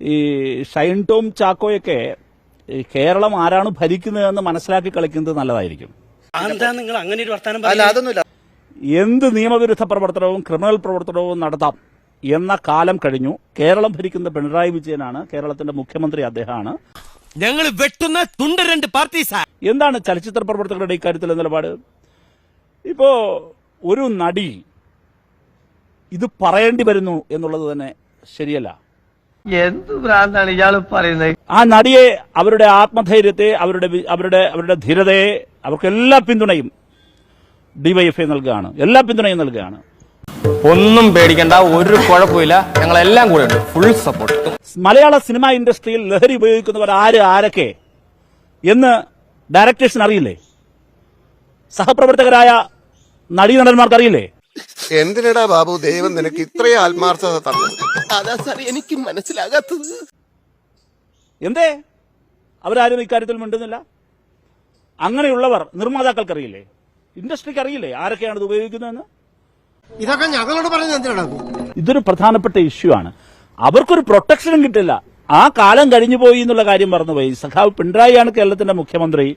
ഈ ഷൈൻ ടോം ചാക്കോയൊക്കെ കേരളം ആരാണ് ഭരിക്കുന്നതെന്ന് മനസ്സിലാക്കി കളിക്കുന്നത് നല്ലതായിരിക്കും. എന്താ നിങ്ങൾ അങ്ങനെ ഒരു വർത്താനം അല്ല അതൊന്നുമില്ല. എന്ത് നിയമവിരുദ്ധ പ്രവർത്തനവും ക്രിമിനൽ പ്രവർത്തനവും നടത്താം എന്ന കാലം കഴിഞ്ഞു. കേരളം ഭരിക്കുന്ന പിണറായി വിജയനാണ്. കേരളത്തിന്റെ മുഖ്യമന്ത്രി അദ്ദേഹമാണ്. ഞങ്ങൾ വെട്ടുന്ന തുണ്ട് രണ്ട് പാർട്ടി എന്താണ് ചലച്ചിത്ര പ്രവർത്തകരുടെ ഇക്കാര്യത്തിലെ നിലപാട്? ഇപ്പോ ഒരു നടി ഇത് പറയേണ്ടി വരുന്നു എന്നുള്ളത് തന്നെ ശരിയല്ല. എന്ത് ഭ്രാന്താണ് ഇയാൾ പറയുന്നത്? ആ നടിയെ അവരുടെ ആത്മധൈര്യത്തെ അവരുടെ അവരുടെ അവരുടെ ധീരതയെ അവർക്ക് എല്ലാ പിന്തുണയും ഡിവൈഎഫ്ഐ നൽകുകയാണ്. എല്ലാ പിന്തുണയും നൽകുകയാണ്. ഒന്നും പേടിക്കണ്ട ഒരു കുഴപ്പമില്ല. ഞങ്ങളെല്ലാം കൂടെ ഉണ്ട്. ഫുൾ സപ്പോർട്ട് മലയാള സിനിമാ ഇൻഡസ്ട്രിയിൽ ലഹരി ഉപയോഗിക്കുന്നവർ ആര് ആരൊക്കെ എന്ന് ഡയറക്ടേഴ്സിന് അറിയില്ലേ? സഹപ്രവർത്തകരായ നടീനടന്മാർക്ക് അറിയില്ലേ എന്തിനടാ ബാബു? ദൈവം നിനക്ക് ഇത്രയും ആത്മാർത്ഥത തന്നത്. അതാ സാർ എനിക്ക് മനസ്സിലാകാത്തത്. എന്തേ? അവരാരും ഇക്കാര്യത്തിൽ മിണ്ടുന്നില്ല? അങ്ങനെയുള്ളവർ നിർമ്മാതാക്കൾക്ക് അറിയില്ലേ ഇൻഡസ്ട്രിക്ക് അറിയില്ലേ ആരൊക്കെയാണ് ഇത് ഉപയോഗിക്കുന്നതെന്ന്? ഇതൊക്കെ ഞങ്ങളോട് പറഞ്ഞത് എന്തിനാണ്? ഇതൊരു പ്രധാനപ്പെട്ട ഇഷ്യൂ ആണ്. അവർക്കൊരു പ്രൊട്ടക്ഷനും കിട്ടില്ല. ആ കാലം കഴിഞ്ഞു പോയി എന്നുള്ള കാര്യം പറഞ്ഞുപോയി സഖാവ് പിണറായിയാണ് കേരളത്തിന്റെ മുഖ്യമന്ത്രി.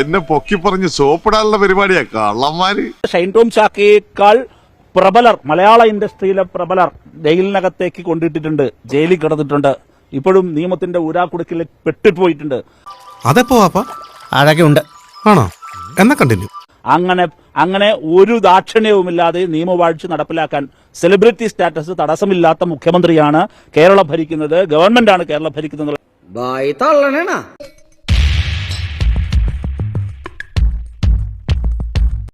എന്നെ പൊക്കി പറഞ്ഞ് സോപ്പിടാനുള്ള പരിപാടിയാ കള്ളന്മാര്. ഷൈൻ ടോം ചാക്കയേക്കാൾ പ്രബലർ മലയാള ഇൻഡസ്ട്രിയിലെ പ്രബലർ ജയിലിനകത്തേക്ക് കൊണ്ടിട്ടിട്ടുണ്ട് ജയിലിൽ കിടന്നിട്ടുണ്ട്. ഇപ്പോഴും നിയമത്തിന്റെ ഊരാക്കുടുക്കിൽ പെട്ടിട്ട് പോയിട്ടുണ്ട് അതെപ്പോ അഴകുണ്ട് അഴകെ ഉണ്ട്. ആണോ? എന്നാ കണ്ടിന്യൂ അങ്ങനെ അങ്ങനെ ഒരു ദാക്ഷിണ്യവുമില്ലാതെ നിയമവാഴ്ച നടപ്പിലാക്കാൻ സെലിബ്രിറ്റി സ്റ്റാറ്റസ് തടസ്സമില്ലാത്ത മുഖ്യമന്ത്രിയാണ് കേരളം ഭരിക്കുന്നത് ഗവൺമെന്റാണ് കേരളം ഭരിക്കുന്നത്. തള്ളണേണ.